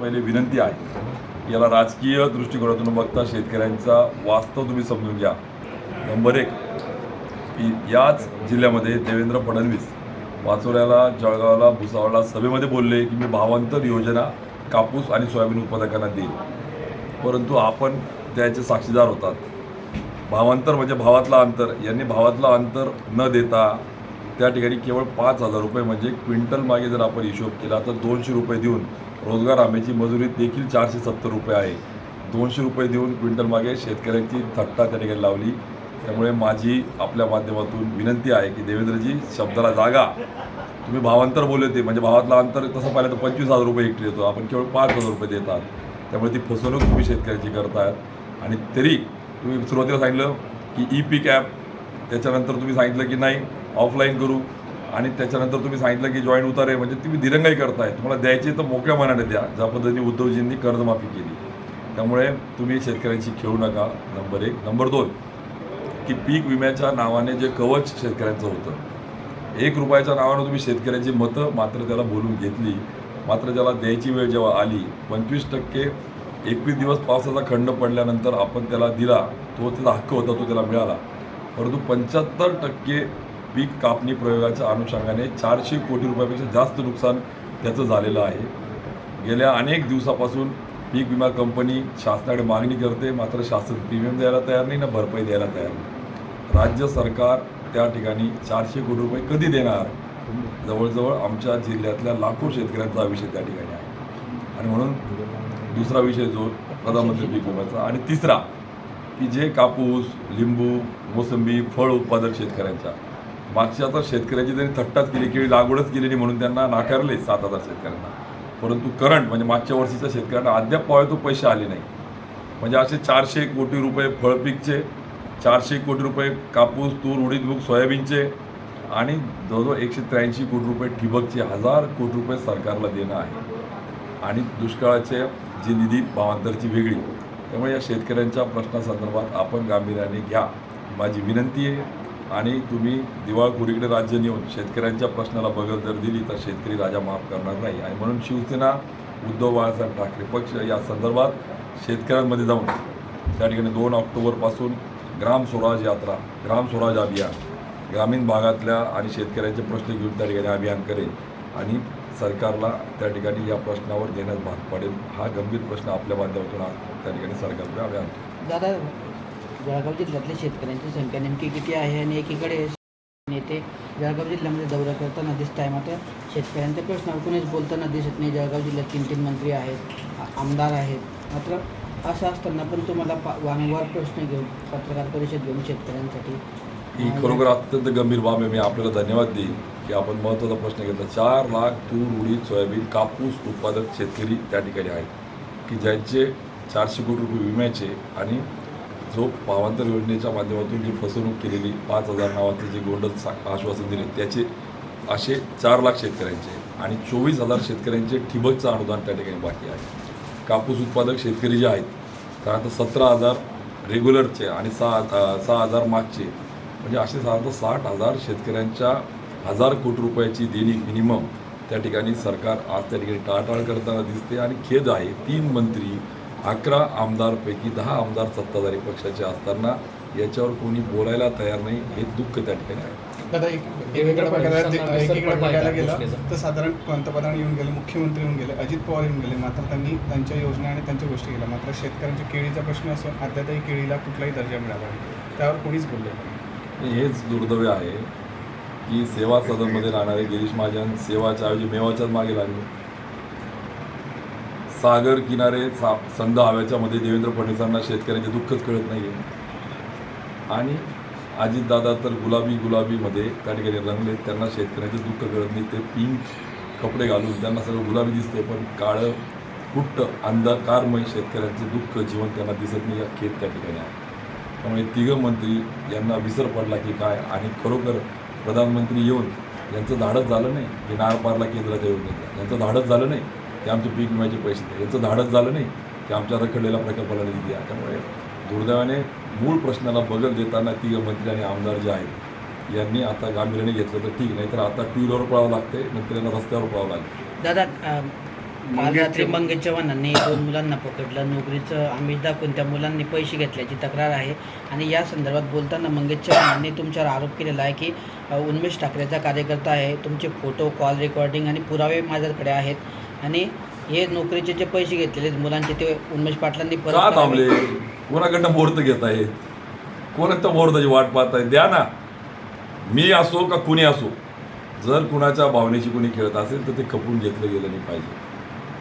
पहिले विनंती आहे. याला राजकीय दृष्टिकोनातून बघता शेतकऱ्यांचा वास्तव तुम्ही समजून घ्या. नंबर एक की याच जिल्ह्यामध्ये देवेंद्र फडणवीस वाचोऱ्याला जळगावला भुसावळला सभेमध्ये बोलले की मी भावांतर योजना कापूस आणि सोयाबीन उत्पादकांना देईल परंतु आपण त्याचे साक्षीदार होतात. भावांतर म्हणजे भावातला अंतर. यांनी भावातला अंतर न देता त्या ठिकाणी केवळ पाच हजार रुपये म्हणजे क्विंटल मागे जर आपण हिशोब केला तर दोनशे रुपये देऊन रोजगार हमीची मजुरी देखील चारशे सत्तर रुपये आहे. दोनशे रुपये देऊन क्विंटलमागे शेतकऱ्यांची थट्टा त्या ठिकाणी लावली. त्यामुळे माझी आपल्या माध्यमातून विनंती आहे की देवेंद्रजी शब्दाला जागा. तुम्ही भावांतर बोलले होते म्हणजे भावातला अंतर तसं पाहिलं तर पंचवीस हजार रुपये हेक्टरी देतो. आपण केवळ पाच हजार रुपये देतात. त्यामुळे ती फसवणूक तुम्ही शेतकऱ्याची करतायत. आणि तरी तुम्ही सुरुवातीला सांगितलं की ई पीक ॲप त्याच्यानंतर तुम्ही सांगितलं की नाही ऑफलाईन करू. आणि त्याच्यानंतर तुम्ही सांगितलं की जॉईंट उतारे म्हणजे तुम्ही दिरंगाई करताय. तुम्हाला द्यायची तर मोकळ्या मनाने द्या. ज्या पद्धतीने उद्धवजींनी कर्जमाफी केली. त्यामुळे तुम्ही शेतकऱ्यांशी खेळू नका नंबर एक. नंबर दोन की पीक विम्याच्या नावाने जे कवच शेतकऱ्यांचं होतं. एक रुपयाच्या नावानं तुम्ही शेतकऱ्यांची मतं मात्र त्याला बोलून घेतली. मात्र त्याला द्यायची वेळ जेव्हा आली पंचवीस टक्के एकवीस दिवस पावसाचा खंड पडल्यानंतर आपण त्याला दिला तो त्याचा हक्क होता तो त्याला मिळाला. परंतु पंच्याहत्तर टक्के पीक कापणी प्रयोगाच्या अनुषंगाने चारशे कोटी रुपयापेक्षा जास्त नुकसान त्याचं झालेलं आहे. गेल्या अनेक दिवसापासून पीक विमा कंपनी शासनाकडे मागणी करते मात्र शासन प्रीमियम द्यायला तयार नाही ना भरपाई द्यायला तयार नाही. राज्य सरकार त्या ठिकाणी चारशे कोटी रुपये कधी देणार? जवळजवळ आमच्या जिल्ह्यातल्या लाखो शेतकऱ्यांचा विषय त्या ठिकाणी आहे. आणि म्हणून दुसरा विषय जो प्रधानमंत्री पीक विम्याचा आणि तिसरा की जे कापूस लिंबू मोसंबी फळ उत्पादक शेतकऱ्यांच्या मागच्या आता शेतकऱ्याची त्यांनी थट्टाच केली केळी लागवडच केली नाही म्हणून त्यांना नाकारले सात हजार शेतकऱ्यांना. परंतु करंट म्हणजे मागच्या वर्षीच्या शेतकऱ्यांना अद्याप पावे तो पैसे आले नाही. म्हणजे असे चारशे कोटी रुपये फळपीकचे चारशे कोटी रुपये कापूस तूर उडीद मूग सोयाबीनचे आणि जवळजवळ एकशे त्र्याऐंशी कोटी रुपये ठिबकचे हजार कोटी रुपये सरकारला देणं आहे. आणि दुष्काळाचे जी निधी भावांतरची वेगळी त्यामुळे या शेतकऱ्यांच्या प्रश्नासंदर्भात आपण गांभीर्याने घ्या. माझी विनंती आहे आणि तुम्ही दिवाळखोरीकडे राज्य नेऊन शेतकऱ्यांच्या प्रश्नाला बगल जर दिली तर शेतकरी राजा माफ करणार नाही. आणि म्हणून शिवसेना उद्धव बाळासाहेब ठाकरे पक्ष या संदर्भात शेतकऱ्यांमध्ये जाऊन त्या ठिकाणी दोन ऑक्टोबरपासून ग्राम स्वराज यात्रा ग्राम स्वराज अभियान ग्रामीण भागातल्या आणि शेतकऱ्यांचे प्रश्न घेऊन त्या ठिकाणी अभियान करेल आणि सरकारला त्या ठिकाणी या प्रश्नावर देण्यास भाग पडेल. हा गंभीर प्रश्न आपल्या माध्यमातून त्या ठिकाणी सरकारकडे आम्ही आणतो दादा जळगाव जिल्ह्यातल्या शेतकऱ्यांची संख्या नेमकी किती आहे आणि एकीकडे नेते जळगाव जिल्ह्यामध्ये दौरा करताना दिसत आहे मात्र शेतकऱ्यांच्या प्रश्नावर कोणीच बोलताना दिसत नाही. जळगाव जिल्ह्यात तीन तीन मंत्री आहेत आमदार आहेत. मात्र असं असताना पण तुम्हाला पा वारंवार प्रश्न घेऊन पत्रकार परिषद घेऊन शेतकऱ्यांसाठी ही खरोखर अत्यंत गंभीर बाब आहे. मी आपल्याला धन्यवाद देईन की आपण महत्त्वाचा प्रश्न घेतला. चार लाख तूर उडीद सोयाबीन कापूस उत्पादक शेतकरी त्या ठिकाणी आहेत की ज्यांचे चारशे कोटी रुपये विम्याचे आणि जो भावांतर योजनेच्या माध्यमातून जी फसवणूक केलेली पाच हजार नावाचे जे गोंडल सा आश्वासन दिले त्याचे असे चार लाख शेतकऱ्यांचे आणि चोवीस हजार शेतकऱ्यांचे ठिबकचं अनुदान त्या ठिकाणी बाकी आहे. कापूस उत्पादक शेतकरी जे आहेत तर आता सतरा हजार रेग्युलरचे आणि सहा सहा हजार मागचे म्हणजे असे साधारणतः साठ हजार शेतकऱ्यांच्या हजार कोटी रुपयाची देणी मिनिमम त्या ठिकाणी सरकार आज त्या ठिकाणी टाळटाळ करताना दिसते आणि खेद आहे तीन मंत्री अकरा आमदारपैकी दहा आमदार सत्ताधारी पक्षाचे असताना याच्यावर कोणी बोलायला तयार नाही हे दुःख त्या ठिकाणी आहे दादा एक एकीकडे बघायला एकीकडे बघायला गेलं तर साधारण पंतप्रधान येऊन गेले मुख्यमंत्री येऊन गेले अजित पवार येऊन गेले मात्र त्यांनी त्यांच्या योजना आणि त्यांच्या गोष्टी केल्या मात्र शेतकऱ्यांच्या केळीचा प्रश्न असो अद्यापही केळीला कुठलाही दर्जा मिळाला नाही. त्यावर कोणीच बोलले नाही. हेच दुर्दैव आहे की सेवा सदनमध्ये राहणारे गिरीश महाजन सेवाच्या ऐवजी मेवाच्याच मागे लागले सागर किनारे सा संद हव्याच्यामध्ये देवेंद्र फडणवीसांना शेतकऱ्यांचे दुःखच कळत नाही आहे आणि अजितदादा तर गुलाबी गुलाबीमध्ये त्या ठिकाणी रंगले त्यांना शेतकऱ्यांचे दुःख कळत नाही. ते पिंक कपडे घालून त्यांना सगळं गुलाबी दिसते पण काळं कुट्ट अंधकारमय शेतकऱ्यांचे दुःख जीवन त्यांना दिसत नाही. या खेत त्या ठिकाणी आहे. त्यामुळे तिघं मंत्री यांना विसर पडला की काय? आणि खरोखर प्रधानमंत्री येऊन यांचं धाडच झालं नाही? की नार पारला केंद्राच्या योजनेचा यांचं धाडच झालं नाही? ते आमचे पीक विम्याचे पैसे याचं यांचं धाडच झालं नाही की आमच्या रखडलेल्या प्रकल्पाला निधी द्या. त्यामुळे दुर्दैवाने मूळ प्रश्नाला बगल देताना ती मंत्री आणि आमदार जे आहेत यांनी आता गांभीर्याने घेतलं तर ठीक नाही तर आता टू व्हीलरवर पळावं लागते नंतर यांना रस्त्यावर पळावं लागते दादा काल रात्री मंगेश चव्हाणांनी दोन मुलांना पकडलं. नोकरीचं आमिष दाखवून त्या मुलांनी पैसे घेतल्याची तक्रार आहे. आणि या संदर्भात बोलताना मंगेश चव्हाणांनी तुमच्यावर आरोप केलेला आहे की अ, उन्मेष ठाकरेचा कार्यकर्ता आहे. तुमचे फोटो कॉल रेकॉर्डिंग आणि पुरावे माझ्याकडे आहेत. आणि हे नोकरीचे जे पैसे घेतलेले मुलांचे ते उन्मेष पाटलांनी परत. थांबले कोणाकडनं मुहूर्त घेत आहेत कोणाच्या मुहूर्ताची वाट पाहत आहे? द्या ना. मी असो का कुणी असो? जर कुणाच्या भावनेशी कुणी खेळत असेल तर ते खपून घेतलं गेलं नाही पाहिजे.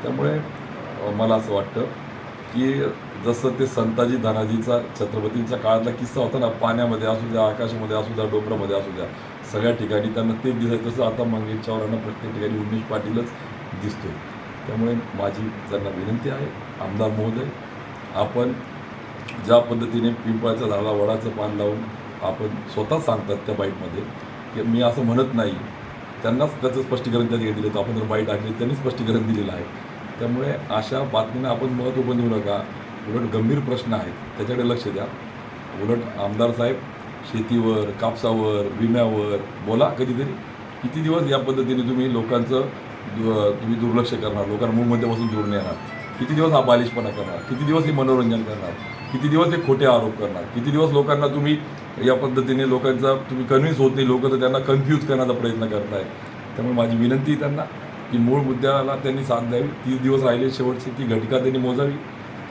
त्यामुळे मला असं वाटतं की जसं ते संताजी धनाजीचा छत्रपतींच्या काळातला किस्सा होता ना पाण्यामध्ये असू द्या आकाशामध्ये असू द्या डोंगरामध्ये असू द्या सगळ्या ठिकाणी त्यांना ते दिसायचं. तसं आता मंगेश चव्हाणांना प्रत्येक ठिकाणी उमेश पाटीलच दिसतोय. त्यामुळे माझी त्यांना विनंती आहे आमदार महोदय आपण ज्या पद्धतीने पिंपळाच्या झाला वडाचं पान लावून आपण स्वतः सांगतात त्या बाईटमध्ये की मी असं म्हणत नाही. त्यांनाच त्याचं स्पष्टीकरण त्या ठिकाणी दिलं होतं. आपण जर बाईट आणली त्यांनी स्पष्टीकरण दिलेलं आहे. त्यामुळे अशा बातमींना आपण महत्त्व पण देऊ नका. उलट गंभीर प्रश्न आहेत. त्याच्याकडे लक्ष द्या. उलट आमदार साहेब शेतीवर कापसावर विम्यावर बोला कधीतरी. किती दिवस या पद्धतीने तुम्ही लोकांचं तुम्ही दुर्लक्ष करणार? लोकांना मूळमध्ये बसून जोडून येणार किती दिवस हा बालिशपणा करणार? किती दिवस हे मनोरंजन करणार? किती दिवस हे खोटे आरोप करणार? किती दिवस लोकांना तुम्ही या पद्धतीने लोकांचा तुम्ही कन्व्हिन्स होत नाही. लोक तर त्यांना कन्फ्यूज करण्याचा प्रयत्न करताय त्यामुळे माझी विनंती त्यांना. की मूळ मुद्द्याला त्यांनी साथ द्यावी. तीस दिवस राहिले शेवटची ती घटका त्यांनी मोजावी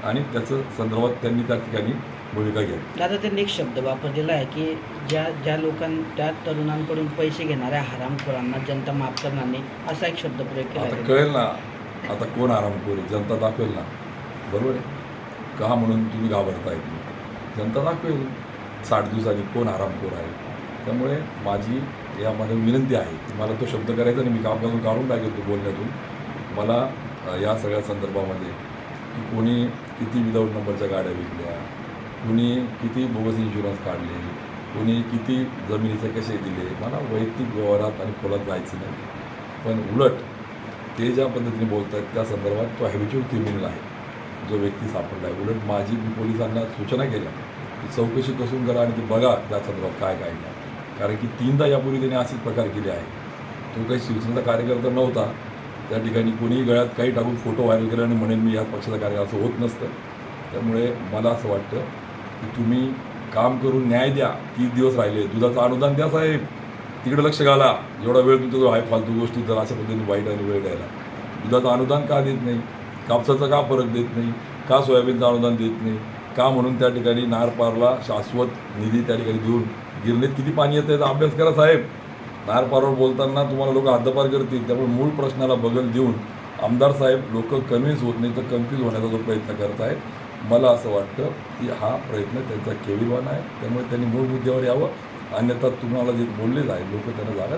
आणि त्याचं संदर्भात त्यांनी त्या ठिकाणी भूमिका घ्यावी. दादा त्यांनी एक शब्द वापरलेला आहे की ज्या ज्या लोकां त्या तरुणांकडून पैसे घेणाऱ्या हरामखोरांना जनता माफ करणार नाही असा एक शब्द प्रयोग केला आता. कळेल ना आता कोण आरामखोर आहे? जनता दाखवेल ना. बरोबर आहे? का म्हणून तुम्ही घाबरतायत? मी जनता दाखवेल. साठ दिवसांनी कोण आरामखोर आहे? त्यामुळे माझी यामध्ये विनंती आहे की मला तो शब्द करायचा आणि मी कामकाजून काढून टाकेल तो बोलण्यातून. मला या सगळ्या संदर्भामध्ये की कोणी किती विदाऊट नंबरच्या गाड्या विकल्या कुणी किती बोगस इन्शुरन्स काढले कोणी किती जमिनीचे कसे दिले मला वैयक्तिक व्यवहारात आणि खोलात जायचं नाही. पण उलट ते ज्या पद्धतीने बोलत आहेत त्या संदर्भात तो हॅबिच्युअल क्रिमिनल आहे. जो व्यक्ती सापडला आहे. उलट माझी मी पोलिसांना सूचना केल्या की चौकशी कसून करा आणि ते बघा त्या संदर्भात काय काय घ्या कारण की तीनदा यापूर्वी त्याने असेच प्रकार केले आहे तो काही शिवसेनेचा कार्यकर्ता नव्हता. त्या ठिकाणी कोणीही गळ्यात काही टाकून फोटो व्हायरल केला आणि म्हणेन मी या पक्षाचा कार्यकर्ता असं होत नसतं. त्यामुळे मला असं वाटतं की तुम्ही काम करून न्याय द्या. तीस दिवस राहिले. दुधाचं अनुदान द्या साहेब. तिकडे लक्ष घाला. एवढा वेळ तुमचा जो आहे फालतू गोष्टी तर अशा पद्धतीने वाईट आणि वेळ द्यायला. दुधाचं अनुदान का देत नाही? कापसाचा का फरक देत नाही? का सोयाबीनचं अनुदान देत नाही? का म्हणून त्या ठिकाणी नारपारला शाश्वत निधी त्या ठिकाणी देऊन गिरणीत किती पाणी येतं याचा अभ्यास करा साहेब. नारपारवर बोलताना तुम्हाला लोक हद्दपार करतील त्यामुळे मूळ प्रश्नाला बगल देऊन आमदार साहेब लोक कन्व्हिन्स होत नाही तर कन्फ्यूज होण्याचा जो प्रयत्न करत आहेत मला असं वाटतं की हा प्रयत्न त्यांचा केविलवान आहे. त्यामुळे त्यांनी मूळ मुद्द्यावर यावं. अन्यथा तुम्हाला जे बोलले जाईल लोक त्यांना जागा